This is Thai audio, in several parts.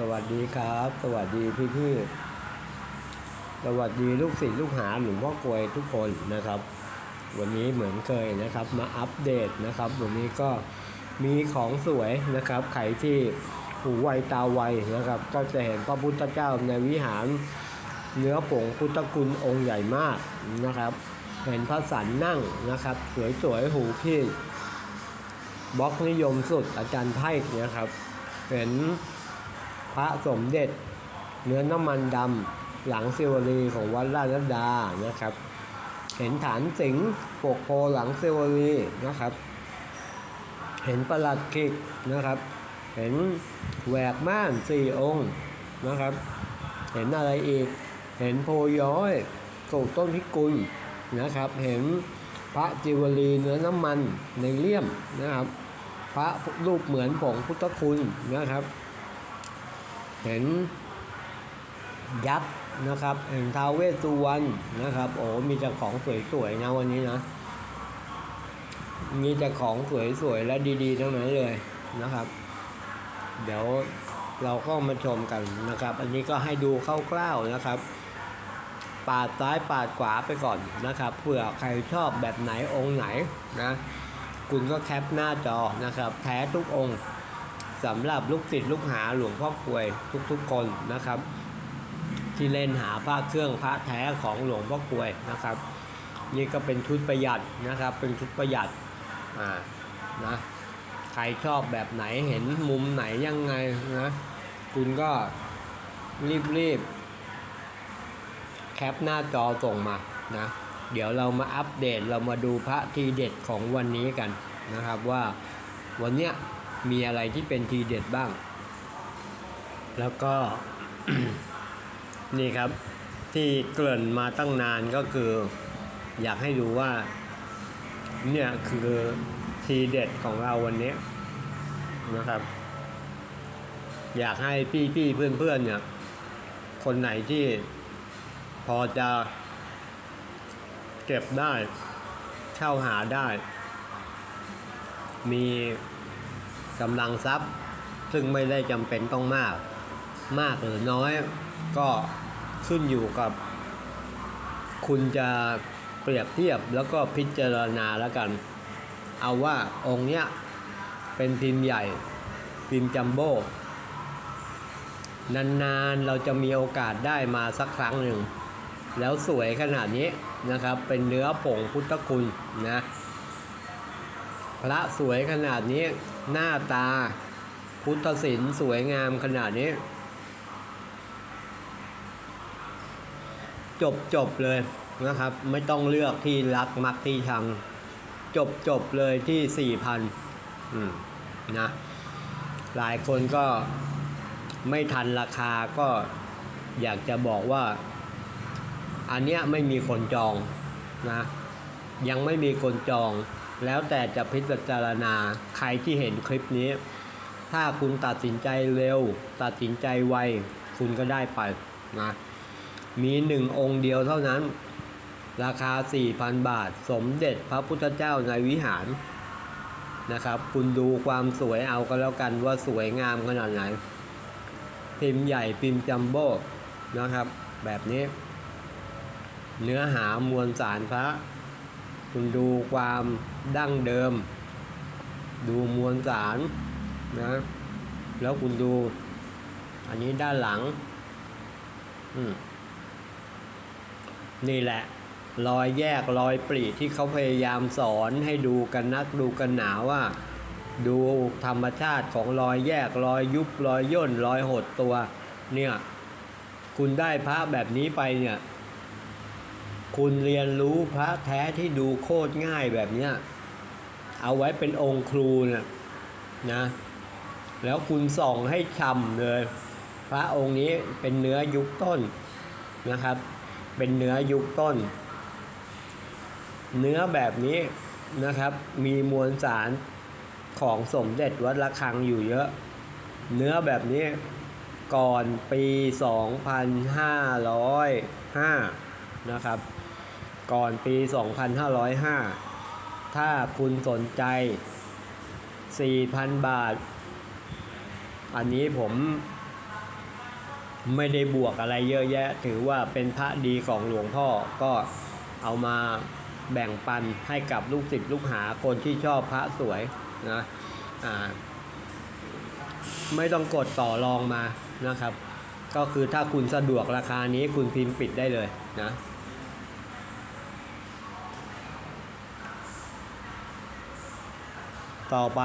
สวัสดีครับ สวัสดีพี่พี่สวัสดีลูกศิษย์ลูกหาหลวงพ่อกวยทุกคนนะครับ วันนี้เหมือนเคยนะครับมาอัปเดตนะครับ วันนี้ก็มีของสวยนะครับใครที่หูไวตาไวนะครับ ก็จะเห็นพระพุทธเจ้าในวิหารเนื้อผงพุทธคุณองค์ใหญ่มากนะครับ เห็นพระสันนั่งนะครับ สวยๆหูพี่บล็อกนิยมสุดอาจารย์ไพ่นะครับ เห็น พระสมเด็จเนื้อน้ำมันดำหลังซิวลีของวัดราชดานะครับ เห็นฐานสิงห์ปกโพหลังซิวลีนะครับ เห็นประหลัดขิกนะครับ เห็นแหวกม่านสี่องค์นะครับ เห็นอะไรอีก เห็นโพย้อยกูกต้นพิกุลนะครับ เห็นพระจิวลีเนื้อน้ำมันในเลี่ยมนะครับ พระรูปเหมือนผงพุทธคุณนะครับ เห็นยักษ์นะครับเห็นท้าวเวสสุวรรณนะครับ โอ้มีแต่ของสวยๆนะวันนี้นะ มีแต่ของสวยๆและดีๆทั้งนั้นเลยนะครับ เดี๋ยวเราก็มาชมกันนะครับ อันนี้ก็ให้ดูคร่าวๆนะครับ ปาดซ้ายปาดขวาไปก่อนนะครับเผื่อใครชอบแบบไหนองค์ไหนนะ คุณก็แคปหน้าจอนะครับ แท้ทุกองค์ สำหรับลูกศิษย์ลูกหาหลวงพ่อกลวยทุกๆคนนะครับ ที่เล่นหาพระเครื่องพระแท้ของหลวงพ่อกลวยนะครับ นี่ก็เป็นชุดประหยัดนะครับ เป็นชุดประหยัดอ่านะใครชอบแบบไหนเห็นมุมไหนยังไงนะคุณก็รีบๆแคปหน้าจอส่งมานะเดี๋ยวเรามาอัปเดตเรามาดูพระทีเด็ดของวันนี้กันนะครับว่าวันเนี้ย มีอะไรที่เป็นทีเด็ดบ้าง แล้วก็นี่ครับ ที่เกริ่นมาตั้งนานก็คือ อยากให้ดูว่า เนี่ยคือทีเด็ดของเราวันนี้นะครับ อยากให้พี่พี่เพื่อนเพื่อนเนี่ย คนไหนที่พอจะเก็บได้ เช่าหาได้ มี กำลังทรัพย์ ซึ่งไม่ได้จำเป็นต้องมาก มากหรือน้อยก็ขึ้นอยู่กับ คุณจะเปรียบเทียบแล้วก็พิจารณาแล้วกัน เอาว่าองค์เนี้ยเป็นพิมพ์ใหญ่ พิมพ์จัมโบ้นานๆเราจะมีโอกาสได้มาสักครั้งหนึ่ง แล้วสวยขนาดนี้นะครับ เป็นเนื้อผงพุทธคุณนะ พระสวยขนาดนี้ หน้าตา พุทธศิลป์สวยงามขนาดนี้ จบจบเลยนะครับ ไม่ต้องเลือกที่รักมักที่ชัง จบจบเลยที่สี่พันนะหลายคนก็ไม่ทันราคาก็อยากจะบอกว่า อันเนี้ยไม่มีคนจองนะ ยังไม่มีคนจอง แล้วแต่จะพิจารณาใครที่เห็นคลิปนี้ ถ้าคุณตัดสินใจเร็ว ตัดสินใจไว คุณก็ได้ไปนะมีหนึ่งองค์เดียวเท่านั้น ราคา 4,000 บาท สมเด็จพระพุทธเจ้าในวิหารนะครับ คุณดูความสวยเอาก็แล้วกันว่าสวยงามขนาดไหน พิมพ์ใหญ่พิมพ์จัมโบ้นะครับ แบบนี้ เนื้อหามวลสารพระ คุณดูความดั้งเดิม ดูมวลสารนะ แล้วคุณดู อันนี้ด้านหลังอืมนี่แหละ รอยแยกรอยปรีที่เขาพยายามสอนให้ดูกันนักดูกันหนาว่า ดูธรรมชาติของรอยแยกรอยยุบรอยย่นรอยหดตัว เนี่ย คุณได้พระแบบนี้ไปเนี่ย คุณเรียนรู้พระแท้ที่ดูโคตรง่ายแบบเนี้ยเอาไว้เป็นองค์ครูเนี่ยนะ แล้วคุณส่องให้ช่ำเลย พระองค์นี้เป็นเนื้อยุคต้นนะครับ เป็นเนื้อยุคต้น เนื้อแบบนี้นะครับ มีมวลสารของสมเด็จวัดระฆังอยู่เยอะ เนื้อแบบนี้ก่อนปี 2505 นะครับ ก่อนปี 2505 ถ้าคุณสนใจ 4,000 บาท อันนี้ผมไม่ได้บวกอะไรเยอะแยะ ถือว่าเป็นพระดีของหลวงพ่อก็เอามาแบ่งปันให้กับลูกศิษย์ลูกหาคนที่ชอบพระสวยนะอ่าไม่ต้องกดต่อรองมานะครับ ก็คือถ้าคุณสะดวกราคานี้คุณพิมพ์ปิดได้เลยนะ ต่อไป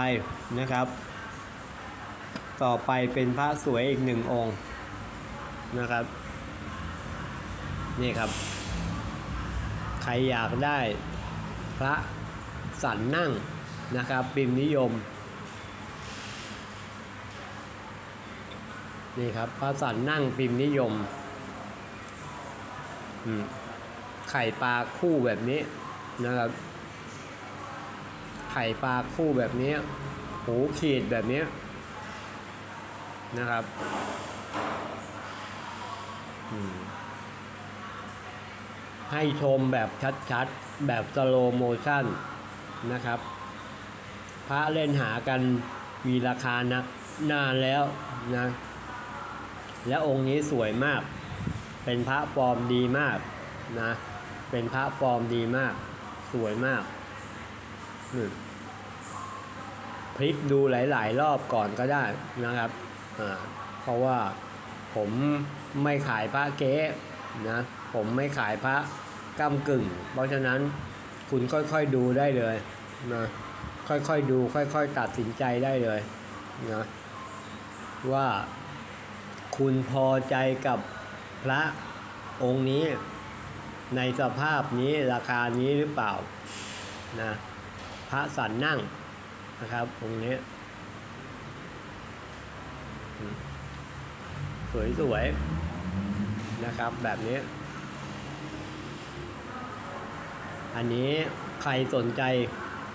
นะครับ ต่อไปเป็นพระสวยอีกหนึ่งองค์นะครับ นี่ครับ ใครอยากได้พระสันนั่งนะครับพิมนิยม นี่ครับพระสันนั่งพิมนิยมไข่ปลาคู่แบบนี้นะครับ ข่ปลาคู่แบบนี้หูขีดแบบนี้นะครับให้ชมแบบชัดๆ แบบสโลโมชั่นนะครับ พระเล่นหากันมีราคานะนานแล้วนะ และองค์นี้สวยมาก เป็นพระปลอมดีมากนะ เป็นพระปลอมดีมาก สวยมากนี่ พลิกดูหลาย ๆ รอบก่อนก็ได้นะครับเพราะว่าผมไม่ขายพระเก๊นะผมไม่ขายพระก้ากึ่ง เพราะฉะนั้นคุณค่อยๆดูได้เลยนะค่อยๆดูค่อย ๆ ตัดสินใจได้เลยนะว่าคุณพอใจกับพระองค์นี้ ในสภาพนี้ราคานี้หรือเปล่านะพระสันนั่ง นะครับองค์นี้ สวยๆ นะครับแบบนี้ อันนี้ใครสนใจ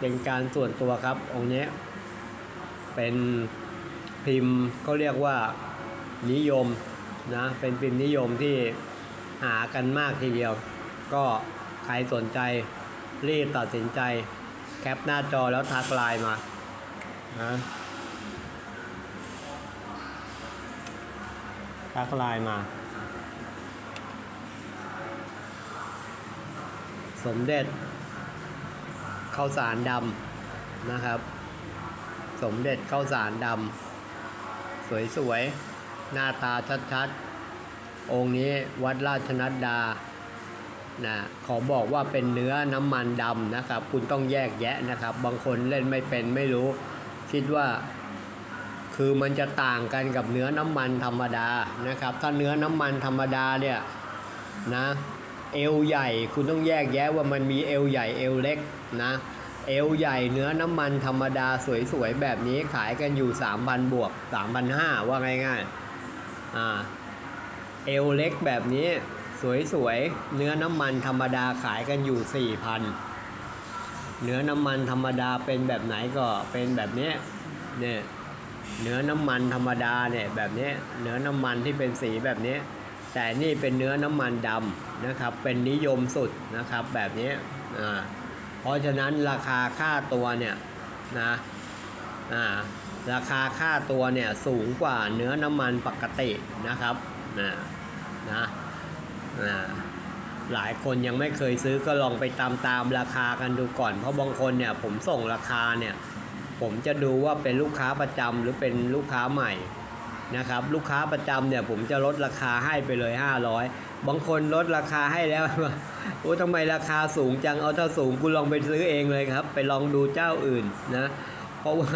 เป็นการส่วนตัวครับ องค์นี้ เป็นพิมพ์ก็เรียกว่านิยมนะ เป็นพิมพ์นิยมที่หากันมากทีเดียว ก็ใครสนใจรีบตัดสินใจ แคปหน้าจอแล้วทักไลน์มา นะทักไลน์มา สมเด็จข้าวสารดำนะครับ สมเด็จข้าวสารดำสวยๆ หน้าตาชัดๆ องค์นี้วัดราชนัดดานะขอบอกว่าเป็นเนื้อน้ำมันดำนะครับ คุณต้องแยกแยะนะครับ บางคนเล่นไม่เป็นไม่รู้ คิดว่าคือมันจะต่างกันกับเนื้อน้ำมันธรรมดานะครับ ถ้าเนื้อน้ำมันธรรมดาเนี่ยนะเอวใหญ่คุณต้องแยกแยะว่ามันมีเอวใหญ่เอวเล็กนะเอวใหญ่เนื้อน้ำมันธรรมดาสวยๆแบบนี้ขายกันอยู่ 3,000 บวก 3,500 ว่าง่ายๆอ่าเอวเล็กแบบนี้สวยๆเนื้อน้ำมันธรรมดาขายกันอยู่ 4,000 เนื้อน้ำมันธรรมดาเป็นแบบไหนก็เป็นแบบนี้เนี่ยเนื้อน้ำมันธรรมดาเนี่ยแบบนี้เนื้อน้ำมันที่เป็นสีแบบนี้ แต่นี่เป็นเนื้อน้ำมันดำนะครับ เป็นนิยมสุดนะครับแบบนี้อ่าเพราะฉะนั้นราคาค่าตัวเนี่ยนะอ่าราคาค่าตัวเนี่ยสูงกว่าเนื้อน้ำมันปกตินะครับนะนะอ่า หลายคนยังไม่เคยซื้อก็ลองไปตามตามราคากันดูก่อน เพราะบางคนเนี่ยผมส่งราคาเนี่ยผมจะดูว่าเป็นลูกค้าประจำหรือเป็นลูกค้าใหม่นะครับลูกค้าประจำเนี่ยผมจะลดราคาให้ไปเลย 500 บางคนลดราคาให้แล้วโอ้ทำไมราคาสูงจังเอาถ้าสูงคุณลองไปซื้อเองเลยครับ ไปลองดูเจ้าอื่นนะเพราะว่า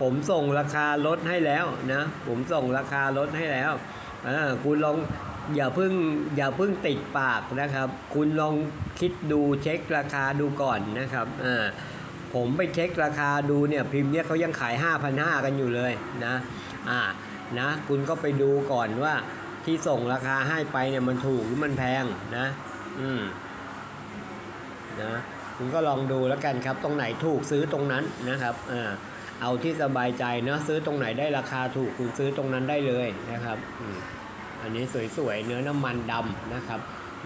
ผมส่งราคาลดให้แล้วนะผมส่งราคาลดให้แล้วอ่าคุณลอง อย่าเพิ่งอย่าเพิ่งติดปากนะครับ คุณลองคิดดูเช็คราคาดูก่อนนะครับอ่าผมไปเช็คราคาดูเนี่ยพิมพ์เนี่ยเขายังขาย 5,500 กันอยู่เลยนะอ่านะคุณก็ไปดูก่อนว่าที่ส่งราคาให้ไปเนี่ยมันถูกหรือมันแพงนะ อืมนะคุณก็ลองดูแล้วกันครับ ตรงไหนถูกซื้อตรงนั้นนะครับอ่าเอาที่สบายใจเนอะซื้อตรงไหนได้ราคาถูกคุณซื้อตรงนั้นได้เลยนะครับ อืม อันนี้สวยๆ เนื้อน้ำมันดำนะครับ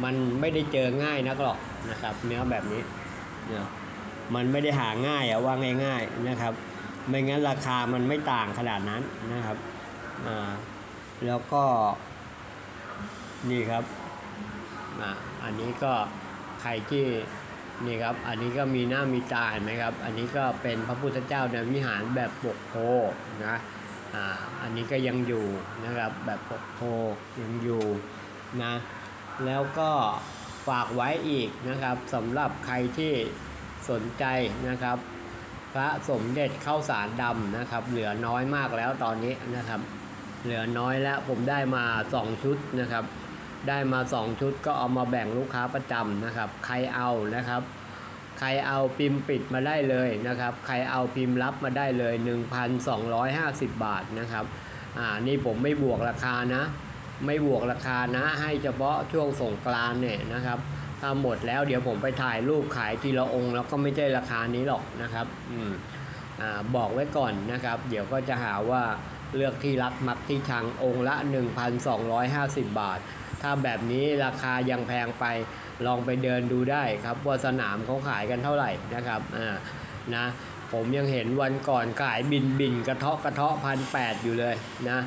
มันไม่ได้เจอง่ายนักหรอกนะครับ เนื้อแบบนี้เนาะมันไม่ได้หาง่ายอะว่าง่ายๆนะครับ ไม่งั้นราคามันไม่ต่างขนาดนั้นนะครับอ่าแล้วก็นี่ครับอะอันนี้ก็ใครที่นี่ครับ อันนี้ก็มีหน้ามีตาเห็นไหมครับ อันนี้ก็เป็นพระพุทธเจ้าในวิหารแบบปกโพนะ อ่าอันนี้ก็ยังอยู่นะครับแบบปกโพยังอยู่นะแล้วก็ฝากไว้อีกนะครับสำหรับใครที่สนใจนะครับ พระสมเด็จเข้าสารดำนะครับ เหลือน้อยมากแล้วตอนนี้นะครับ เหลือน้อยแล้วผมได้มา 2 ชุดนะครับ ได้มา 2 ชุดก็เอามาแบ่งลูกค้าประจำนะครับ ใครเอานะครับ ใครเอาพิมพ์ปิดมาได้เลยนะครับ ใครเอาพิมพ์รับมาได้เลย 1,250 บาทนะครับ อ่า นี่ผมไม่บวกราคานะ ไม่บวกราคานะ ให้เฉพาะช่วงสงกรานเนี่ยนะครับ ถ้าหมดแล้วเดี๋ยวผมไปถ่ายรูปขายทีละองค์ แล้วก็ไม่ใช่ราคานี้หรอกนะครับ อืม อ่า บอกไว้ก่อนนะครับ เดี๋ยวก็จะหาว่าเลือกที่รักมักที่ชังองค์ละ 1,250 บาท ถ้าแบบนี้ราคายังแพงไปลองไปเดินดูได้ครับ ว่าสนามเขาขายกันเท่าไหร่นะครับอ่านะผมยังเห็นวันก่อนขายบินบินกระเทาะกระเทาะพันแปดอยู่เลยนะ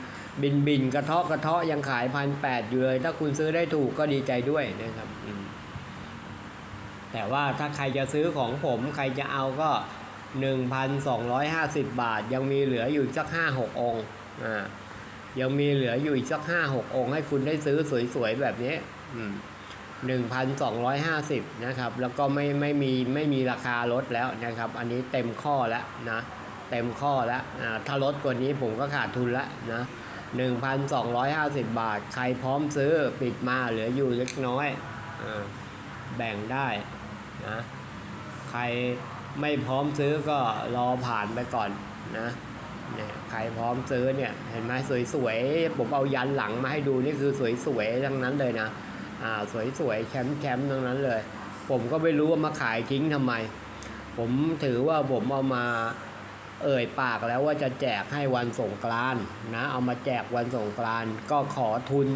บินบินกระเทาะกระเทาะยังขายพันแปดอยู่เลย ถ้าคุณซื้อได้ถูกก็ดีใจด้วยนะครับแต่ว่าถ้าใครจะซื้อของผมใครจะเอาก็ 1,250 บาท ยังมีเหลืออยู่อีกสัก 5-6 องค์อ่า ยังมีเหลืออยู่อีกสักห้าหกองค์ให้คุณได้ซื้อสวยๆแบบนี้หนึ่งพันสองร้อยห้าสิบนะครับ แล้วก็ไม่ไม่มีไม่มีราคาลดแล้วนะครับ อันนี้เต็มข้อแล้วนะ เต็มข้อแล้วถ้าลดกว่านี้ผมก็ขาดทุนแล้วนะหนึ่งพันสองร้อยห้าสิบบาท ใครพร้อมซื้อปิดมาเหลืออยู่เล็กน้อยอแบ่งได้นะ ใครไม่พร้อมซื้อก็รอผ่านไปก่อนนะ นี่ยใครพร้อมซื้อเนี่ย เห็นไหมสวยๆ ผมเอายันหลังมาให้ดูนี่คือสวยๆ ทั้งนั้นเลยนะ อ่า สวยๆแชมป์แชมป์ทั้งนั้นเลย ผมก็ไม่รู้ว่ามาขายทิ้งทำไม ผมถือว่าผมเอามาเอ่ยปากแล้วว่าจะแจกให้วันสงกรานนะ เอามาแจกวันสงกรานก็ขอทุน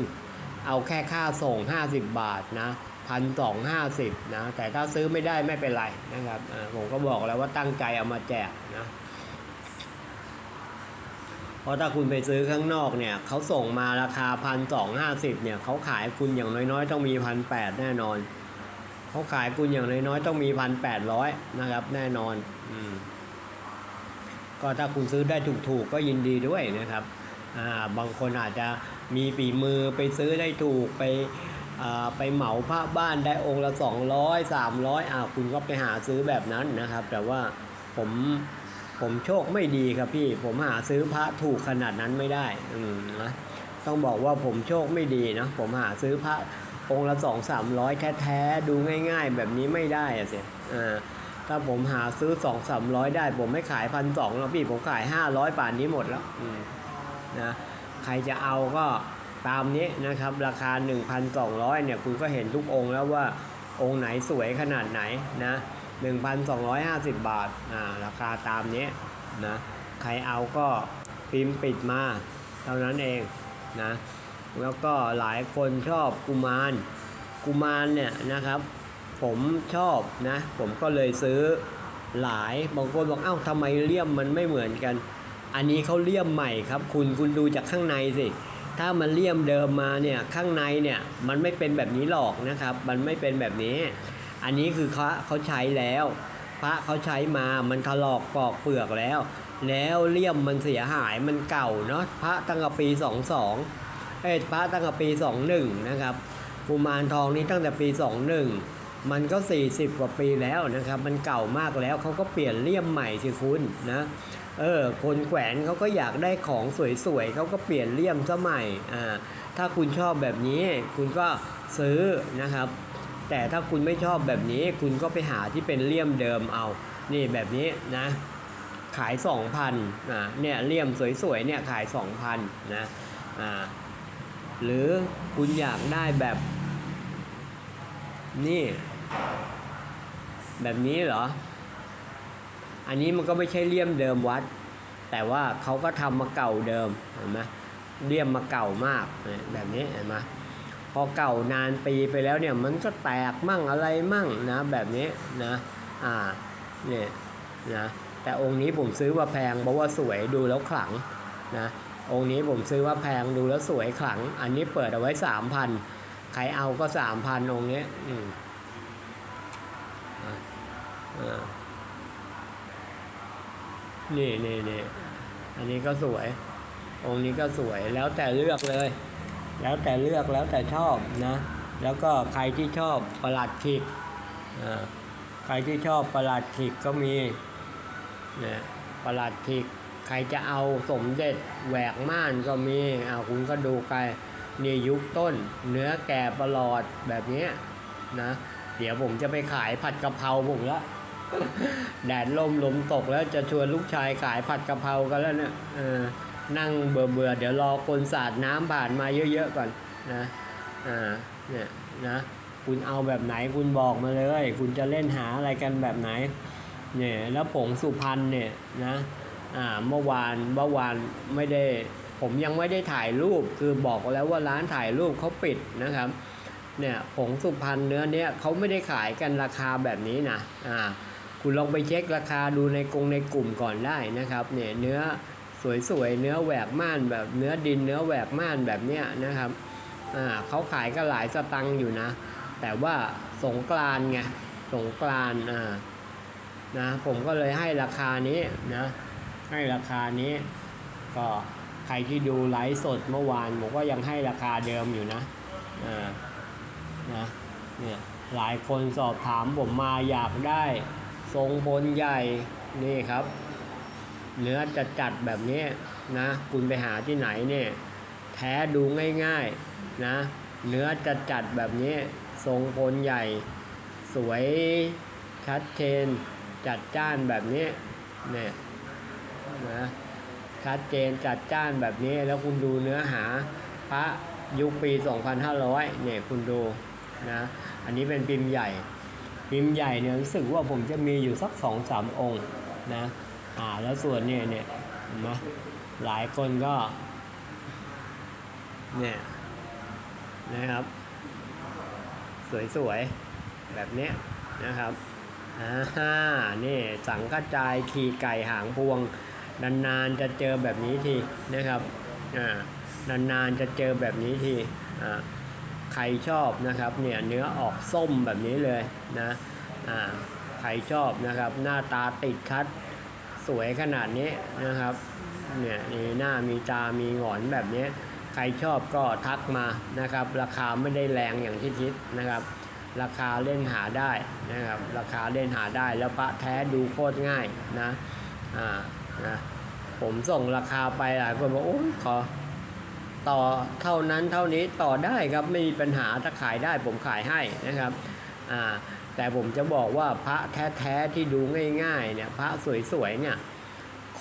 เอาแค่ค่าส่ง 50 บาทนะพันสองห้าสิบนะ แต่ถ้าซื้อไม่ได้ไม่เป็นไรนะครับผมก็บอกแล้วว่าตั้งใจเอามาแจกนะ ราะถ้าคุณไปซื้อข้างนอกเนี่ยเขาส่งมาราคาพันสองห้าสิบเนี่ยเขาขายคุณอย่างน้อยๆ ต้องมีพันแปดแน่นอนเขาขายคุณอย่างน้อยๆต้องมีพันแปดร้อยนะครับ แน่นอนอืมก็ถ้าคุณซื้อได้ถูกๆก็ยินดีด้วยนะครับอ่าบางคนอาจจะมีปีมือไปซื้อได้ถูกไปอ่าไปเหมาพระบ้านได้องค์ละสองร้อยสามร้อยอ่าคุณก็ไปหาซื้อแบบนั้นนะครับ แต่ว่าผม ผมโชคไม่ดีครับพี่ ผมหาซื้อพระถูกขนาดนั้นไม่ได้ อืมนะต้องบอกว่าผมโชคไม่ดีนะผมหาซื้อพระองค์ละสองสามร้อยแท้ๆดูง่าย ๆ แบบนี้ไม่ได้อะสิอ่าถ้าผมหาซื้อสองสามร้อยได้ ผมไม่ขายพันสองแล้วพี่ผมขายห้าร้อยป่านนี้หมดแล้วอืมนะใครจะเอาก็ตามนี้นะครับ ราคา 1,200เนี่ยคุณก็เห็นทุกองค์แล้วว่าองค์ไหนสวยขนาดไหนนะ 1,250 บาทอ่าราคาตามนี้นะใครเอาก็พิมพ์ปิดมา เท่านั้นเองนะแล้วก็หลายคนชอบกุมารกุมารเนี่ยนะครับ ผมชอบนะ ผมก็เลยซื้อหลายบางคนบอกเอ้าทำไมเลี่ยมมันไม่เหมือนกัน อันนี้เขาเลี่ยมใหม่ครับ คุณคุณดูจากข้างในสิถ้ามันเลี่ยมเดิมมาเนี่ยข้างในเนี่ยมันไม่เป็นแบบนี้หรอกนะครับ มันไม่เป็นแบบนี้ อันนี้คือเขาเขาใช้แล้ว พระเขาใช้มามันถลอกปอกเปลือกแล้ว แล้วเลี่ยมมันเสียหายมันเก่าเนาะพระตั้งแต่ปี22เอ้ยพระตั้งแต่ปี21นะครับกุมารทองนี้ตั้งแต่ปี21มันก็ 40 กว่าปีแล้วนะครับ มันเก่ามากแล้วเขาก็เปลี่ยนเลี่ยมใหม่สิคุณนะเออคนแขวนเขาก็อยากได้ของสวยๆเขาก็เปลี่ยนเลี่ยมซะใหม่อ่าถ้าคุณชอบแบบนี้คุณก็ซื้อนะครับ แต่ถ้าคุณไม่ชอบแบบนี้คุณก็ไปหาที่เป็นเลี่ยมเดิมเอา นี่แบบนี้นะ ขาย 2,000อ่าเนี่ยเลี่ยมสวยๆเนี่ยขาย 2,000นะอ่าหรือคุณอยากได้แบบ นี่ แบบนี้เหรอ อันนี้มันก็ไม่ใช่เลี่ยมเดิมวัด แต่ว่าเขาก็ทำมาเก่าเดิมเห็นไหมเลี่ยมมาเก่ามากแบบนี้เห็นไหม อเก่านานปีไปแล้วเนี่ยมันก็แตกมั่งอะไรมั่งนะแบบนี้นะอ่าเนี่ยนะแต่องค์นี้ผมซื้อว่าแพงเพราะว่าสวยดูแล้วขลังนะองค์นี้ผมซื้อว่าแพงดูแล้วสวยขลัง อันนี้เปิดเอาไว้สามพันใครเอาก็สามพันองค์เนี้ยอืมนี่นี่นี่อันนี้ก็สวย องค์นี้ก็สวยแล้วแต่เลือกเลย แล้วแต่เลือกแล้วแต่ชอบนะ แล้วก็ใครที่ชอบประหลัดขิกใครที่ชอบประหลัดขิกก็มีเนี่ยประหลัดขิกใครจะเอาสมเด็จแหวกม่านก็มีอ่าคุณก็ดูไปนี่ยุคต้น เนื้อแก่ประหลอดแบบนี้นะ เดี๋ยวผมจะไปขายผัดกะเพราผมละแดดลมลมตกแล้วจะชวนลูกชายขายผัดกะเพรากันแล้วเนี่ย นั่งเบื่อเบื่อเดี๋ยวรอคนสาดน้ำผ่านมาเยอะๆก่อนนะอ่าเนี่ยนะคุณเอาแบบไหนคุณบอกมาเลย คุณจะเล่นหาอะไรกันแบบไหนเนี่ยแล้วผงสุพรรณเนี่ยนะอ่าเมื่อวานเมื่อวานไม่ได้ผมยังไม่ได้ถ่ายรูปคือบอกแล้วว่าร้านถ่ายรูปเขาปิดนะครับเนี่ยผงสุพรรณเนื้อเนี้ยเขาไม่ได้ขายกันราคาแบบนี้นะอ่าคุณลองไปเช็คราคาดูในกรงในกลุ่มก่อนได้นะครับเนี่ยเนื้อ สวยๆเนื้อแหวกม่านแบบเนื้อดินเนื้อแหวกม่านแบบเนี้ยนะครับอ่าเขาขายก็หลายสตังค์อยู่นะ แต่ว่าสงกรานไงสงกรานอ่านะผมก็เลยให้ราคานี้นะให้ราคานี้ ก็ใครที่ดูไลฟ์สดเมื่อวานผมก็ยังให้ราคาเดิมอยู่นะอ่านะเนี่ยหลายคนสอบถามผมมาอยากได้ ทรงบนใหญ่นี่ครับ เนื้อจะจัดแบบนี้นะ คุณไปหาที่ไหนเนี่ยแท้ดูง่ายๆนะ เนื้อจะจัดแบบนี้ทรงพลใหญ่ สวยชัดเจนจัดจ้านแบบนี้เนี่ยนะชัดเจนจัดจ้านแบบนี้แล้วคุณดูเนื้อหาพระยุคปี 2500 เนี่ยคุณดูนะอันนี้เป็นพิมพ์ใหญ่ พิมพ์ใหญ่เนี่ยรู้สึกว่าผมจะมีอยู่สักสองสามองค์นะ อ่าแล้วส่วนเนี่ยเนี่ยเห็นไหมหลายคนก็ เนี่ยนะครับ สวยๆ แบบเนี้ยนะครับอ่าฮ่านี่สังกระจายขี่ไก่หางพวง นานๆจะเจอแบบนี้ทีนะครับอ่านานๆจะเจอแบบนี้ทีอ่าใครชอบนะครับเนี่ยเนื้อออกส้มแบบนี้เลยนะอ่าใครชอบนะครับ หน้าตาติดคัด สวยขนาดนี้นะครับเนี่ยมีหน้ามีตามีหงอนแบบนี้ ใครชอบก็ทักมานะครับ ราคาไม่ได้แรงอย่างที่คิดนะครับ ราคาเล่นหาได้นะครับ ราคาเล่นหาได้แล้วพระแท้ดูโคตรง่ายนะอ่านะผมส่งราคาไปหลายคนบอกโอ้ยขอต่อเท่านั้นเท่านี้ต่อได้ครับไม่มีปัญหาถ้าขายได้ผมขายให้นะครับอ่า แต่ผมจะบอกว่าพระแท้ๆที่ดูง่ายๆเนี่ยพระสวยๆเนี่ย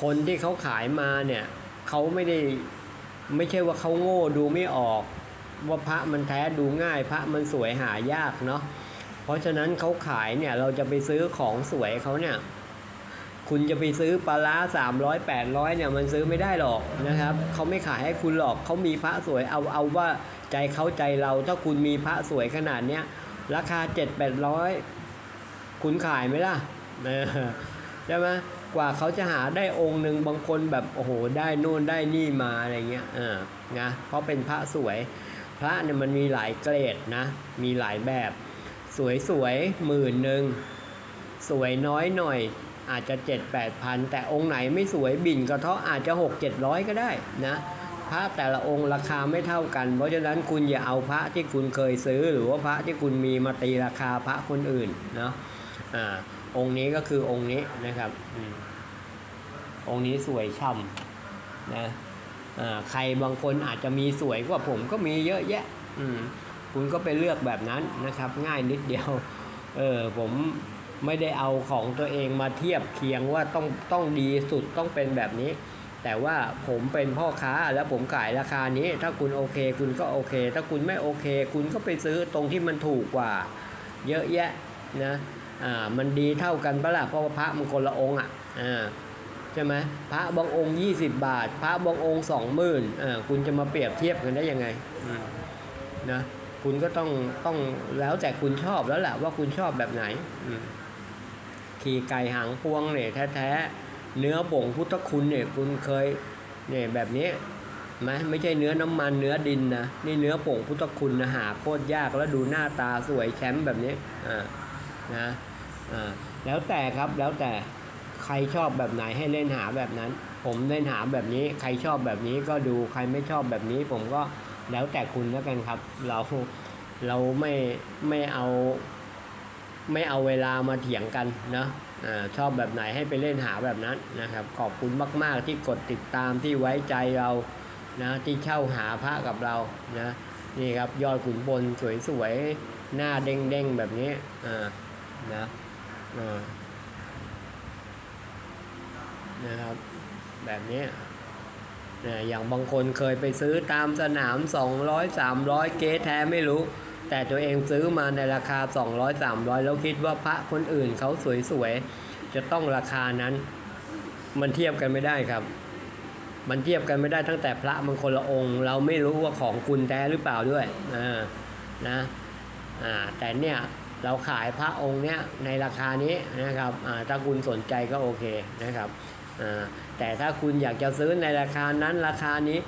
คนที่เขาขายมาเนี่ยเขาไม่ได้ไม่ใช่ว่าเขาโง่ดูไม่ออก ว่าพระมันแท้ดูง่าย พระมันสวยหายากเนาะเพราะฉะนั้นเขาขายเนี่ยเราจะไปซื้อของสวยเขาเนี่ยคุณจะไปซื้อปลาร้าสามร้อยแปดร้อยเนี่ยมันซื้อไม่ได้หรอกนะครับเขาไม่ขายให้คุณหรอกเขามีพระสวยเอาเอาว่าใจเขาใจเราถ้าคุณมีพระสวยขนาดเนี้ย ราคาเจ็ดแปดร้อยคุณขายไหมล่ะใช่ไหมกว่าเขาจะหาได้องค์หนึ่งบางคนแบบโอ้โหได้นู่นได้นี่มาอะไรเงี้ยเออนะเพราะเป็นพระสวย พระเนี่ยมันมีหลายเกรดนะ มีหลายแบบ สวยสวยหมื่นหนึ่งสวยน้อยหน่อยอาจจะเจ็ดแปดพันแต่องค์ไหนไม่สวยบิ่นกระเทาะอาจจะหกเจ็ดร้อยก็ได้นะ พระแต่ละองค์ราคาไม่เท่ากัน เพราะฉะนั้นคุณอย่าเอาพระที่คุณเคยซื้อ หรือว่าพระที่คุณมีมาตีราคาพระคนอื่นเนาะอ่าองค์นี้ก็คือองค์นี้นะครับองค์นี้สวยช่ำนะอ่าใครบางคนอาจจะมีสวยกว่าผมก็มีเยอะแยะ อืมคุณก็ไปเลือกแบบนั้นนะครับ ง่ายนิดเดียว เออผมไม่ได้เอาของตัวเองมาเทียบเคียงว่าต้องต้องดีสุดต้องเป็นแบบนี้ แต่ว่าผมเป็นพ่อค้าแล้วผมขายราคานี้ ถ้าคุณโอเคคุณก็โอเค ถ้าคุณไม่โอเค คุณก็ไปซื้อตรงที่มันถูกกว่า เยอะแยะนะอ่ามันดีเท่ากันปะล่ะเพราะพระมันคนละองค์อะอ่าใช่ไหมพระบางองค์ 20 บาท พระบางองค์20,000อ่าคุณจะมาเปรียบเทียบกันได้ยังไงอืมนะคุณก็ต้องต้องแล้วแต่คุณชอบแล้วแหละว่าคุณชอบแบบไหนอืมขี่ไก่หางพวงเนี่ยแท้ๆ เนื้อบ่งพุทธคุณเนี่ยคุณเคยเนี่ยแบบนี้ไหมไม่ใช่เนื้อน้ำมันเนื้อดินนะนี่เนื้อผงพุทธคุณนะหาโคตรยากแล้วดูหน้าตาสวยแชมป์แบบนี้อ่านะอ่าแล้วแต่ครับแล้วแต่ใครชอบแบบไหนให้เล่นหาแบบนั้น ผมเล่นหาแบบนี้ ใครชอบแบบนี้ก็ดูใครไม่ชอบแบบนี้ ผมก็แล้วแต่คุณแล้วกันครับ เราเราไม่ไม่เอา ไม่เอาเวลามาเถียงกันนะ ชอบแบบไหนให้ไปเล่นหาแบบนั้นนะครับ ขอบคุณมาก ๆ ที่กดติดตามที่ไว้ใจเรานะที่เช่าหาพระกับเรานะนี่ครับยอดขุนพลสวยๆ หน้าเด้งๆ แบบนี้อ่านะอ่านะครับ แบบนี้นะอย่างบางคนเคยไปซื้อตามสนาม 200 300 เก๊แท้ไม่รู้ แต่ตัวเองซื้อมาในราคา 200 300 แล้วคิดว่าพระคนอื่นเขาสวยๆ จะต้องราคานั้น มันเทียบกันไม่ได้ครับ มันเทียบกันไม่ได้ตั้งแต่พระมันคนละองค์ เราไม่รู้ว่าของคุณแท้หรือเปล่าด้วยอ่านะอ่าแต่เนี่ยเราขายพระองค์เนี้ยในราคานี้นะครับอ่าถ้าคุณสนใจก็โอเคนะครับอ่าแต่ถ้าคุณอยากจะซื้อในราคานั้นราคานี้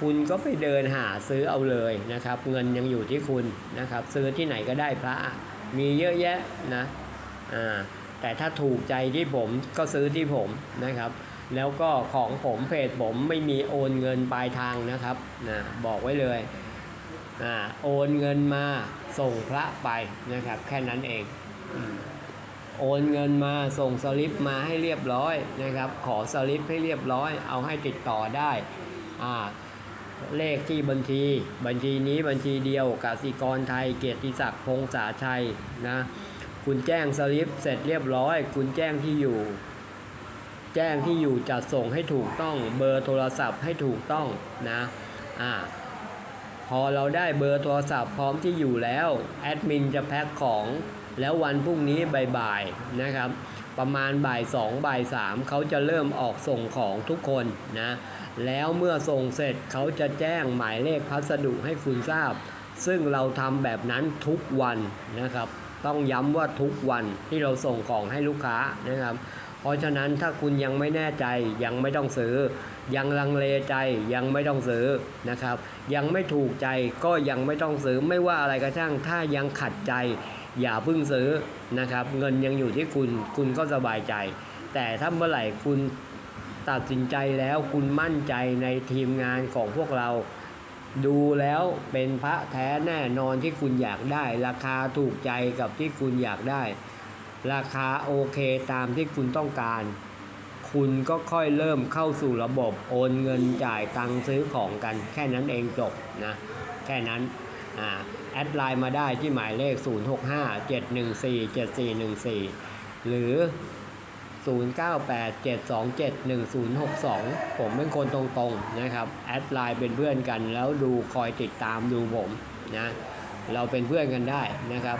คุณก็ไปเดินหาซื้อเอาเลยนะครับ เงินยังอยู่ที่คุณนะครับ ซื้อที่ไหนก็ได้พระมีเยอะแยะนะอ่าแต่ถ้าถูกใจที่ผมก็ซื้อที่ผมนะครับ แล้วก็ของผมเพจผมไม่มีโอนเงินปลายทางนะครับนะบอกไว้เลยอ่าโอนเงินมาส่งพระไปนะครับ แค่นั้นเองโอนเงินมาส่งสลิปมาให้เรียบร้อยนะครับ ขอสลิปให้เรียบร้อย เอาให้ติดต่อได้อ่า เลขที่บัญชี บัญชีนี้บัญชีเดียวกสิกรไทยเกียรติศักดิ์พงษาชัยนะ คุณแจ้งสลิปเสร็จเรียบร้อย คุณแจ้งที่อยู่ แจ้งที่อยู่จัดส่งให้ถูกต้องเบอร์โทรศัพท์ให้ถูกต้องนะอ่าพอเราได้เบอร์โทรศัพท์พร้อมที่อยู่แล้วแอดมินจะแพ็คของแล้ววันพรุ่งนี้บ่ายๆนะครับ ประมาณบ่ายสองบ่ายสามเขาจะเริ่มออกส่งของทุกคนนะ แล้วเมื่อส่งเสร็จเขาจะแจ้งหมายเลขพัสดุให้คุณทราบ ซึ่งเราทำแบบนั้นทุกวันนะครับ ต้องย้ำว่าทุกวันที่เราส่งของให้ลูกค้านะครับ เพราะฉะนั้นถ้าคุณยังไม่แน่ใจยังไม่ต้องซื้อ ยังลังเลใจยังไม่ต้องซื้อนะครับ ยังไม่ถูกใจก็ยังไม่ต้องซื้อไม่ว่าอะไรก็ช่าง ถ้ายังขัดใจ อย่าเพิ่งซื้อนะครับ เงินยังอยู่ที่คุณคุณก็สบายใจ แต่ถ้าเมื่อไหร่คุณ ตัดสินใจแล้วคุณมั่นใจในทีมงานของพวกเรา ดูแล้วเป็นพระแท้แน่นอนที่คุณอยากได้ ราคาถูกใจกับที่คุณอยากได้ ราคาโอเคตามที่คุณต้องการ คุณก็ค่อยเริ่มเข้าสู่ระบบโอนเงินจ่ายตังค์ซื้อของกัน แค่นั้นเองจบนะแค่นั้นอ่าแอดไลน์มาได้ที่หมายเลข 0657147414 หรือ 0987271062 ผมเป็นคนตรงๆนะครับ แอดไลน์เป็นเพื่อนกัน แล้วดูคอยติดตามดูผมนะ เราเป็นเพื่อนกันได้นะครับ